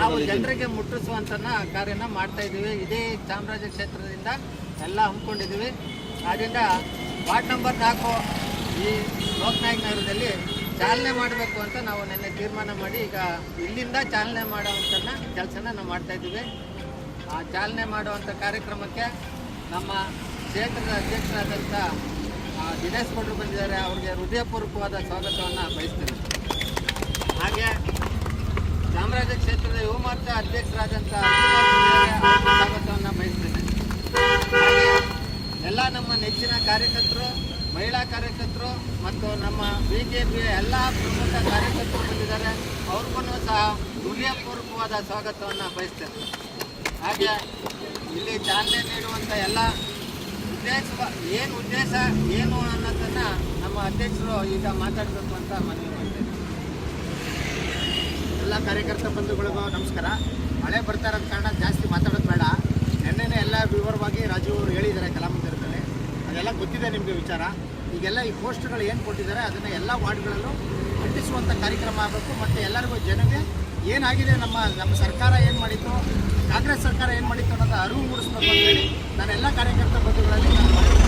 ನಾವು ಜನರಿಗೆ ಮುಟ್ಟಿಸುವಂತ ಕಾರ್ಯನ ಮಾಡ್ತಾ ಇದೀವಿ ಇದೇ ಚಾಮರಾಜ ಕ್ಷೇತ್ರದಿಂದ ಎಲ್ಲ ಹಮ್ಮಿಕೊಂಡಿದ್ದೀವಿ. ಆದ್ದರಿಂದ ವಾರ್ಡ್ ನಂಬರ್ ನಾಲ್ಕು ಈ ಲೋಕನಾಯಕ್ ನಗರದಲ್ಲಿ ಚಾಲನೆ ಮಾಡಬೇಕು ಅಂತ ನಾವು ನಿನ್ನೆ ತೀರ್ಮಾನ ಮಾಡಿ ಈಗ ಇಲ್ಲಿಂದ ಚಾಲನೆ ಮಾಡುವಂತ ಕೆಲಸನ ನಾವು ಮಾಡ್ತಾ ಇದ್ದೀವಿ. ಆ ಚಾಲನೆ ಮಾಡುವಂಥ ಕಾರ್ಯಕ್ರಮಕ್ಕೆ ನಮ್ಮ ಕ್ಷೇತ್ರದ ಅಧ್ಯಕ್ಷರಾದಂಥ ದಿನೇಶ್ ಗೌಡರು ಬಂದಿದ್ದಾರೆ. ಅವ್ರಿಗೆ ಹೃದಯಪೂರ್ವಕವಾದ ಸ್ವಾಗತವನ್ನು ಬಯಸ್ತೇನೆ. ಹಾಗೆ ಮೋರ್ಚಾ ಅಧ್ಯಕ್ಷರಾದಂಥ ಸ್ವಾಗತವನ್ನು ಬಯಸ್ತೇನೆ. ಎಲ್ಲ ನಮ್ಮ ನೆಚ್ಚಿನ ಕಾರ್ಯಕರ್ತರು, ಮಹಿಳಾ ಕಾರ್ಯಕರ್ತರು ಮತ್ತು ನಮ್ಮ ಬಿ ಜೆ ಪಿಯ ಎಲ್ಲ ಪ್ರಮುಖ ಕಾರ್ಯಕರ್ತರು ಬಂದಿದ್ದಾರೆ. ಅವ್ರಿಗೂ ಸಹ ಹೃದಯಪೂರ್ವಕವಾದ ಸ್ವಾಗತವನ್ನು ಬಯಸ್ತೇನೆ. ಹಾಗೆ ಇಲ್ಲಿ ಚಾಲನೆ ನೀಡುವಂಥ ಎಲ್ಲ ಉದ್ದೇಶ, ಏನು ಉದ್ದೇಶ, ಏನು ಅನ್ನೋದನ್ನು ನಮ್ಮ ಅಧ್ಯಕ್ಷರು ಈಗ ಮಾತಾಡಬೇಕು ಅಂತ ಮನವಿ ಮಾಡ್ತೇನೆ. ಕಾರ್ಯಕರ್ತ ಬಂಧುಗಳಿಗೂ ನಮಸ್ಕಾರ. ಮಳೆ ಬರ್ತಾ ಇರೋದ ಕಾರಣ ಜಾಸ್ತಿ ಮಾತಾಡೋದು ಬೇಡ. ನಿನ್ನೆ ಎಲ್ಲ ವಿವರವಾಗಿ ರಾಜೀವ್ ಅವರು ಹೇಳಿದ್ದಾರೆ ಕಲಾಮಂದಿರದಲ್ಲಿ. ಅದೆಲ್ಲ ಗೊತ್ತಿದೆ ನಿಮಗೆ ವಿಚಾರ. ಈಗೆಲ್ಲ ಈ ಪೋಸ್ಟ್ಗಳು ಏನು ಕೊಟ್ಟಿದ್ದಾರೆ, ಅದನ್ನು ಎಲ್ಲ ವಾರ್ಡ್ಗಳಲ್ಲೂ ಕಟ್ಟಿಸುವಂಥ ಕಾರ್ಯಕ್ರಮ ಆಗಬೇಕು. ಮತ್ತು ಎಲ್ಲರಿಗೂ ಜನಗೆ ಏನಾಗಿದೆ, ನಮ್ಮ ನಮ್ಮ ಸರ್ಕಾರ ಏನು ಮಾಡಿತ್ತು, ಕಾಂಗ್ರೆಸ್ ಸರ್ಕಾರ ಏನು ಮಾಡಿತ್ತು ಅನ್ನೋದು ಅರಿವು ಮೂಡಿಸ್ಬೇಕು ಅಂತೇಳಿ ನಾನು ಎಲ್ಲ ಕಾರ್ಯಕರ್ತ ಬಂಧುಗಳಲ್ಲಿ ನಾನು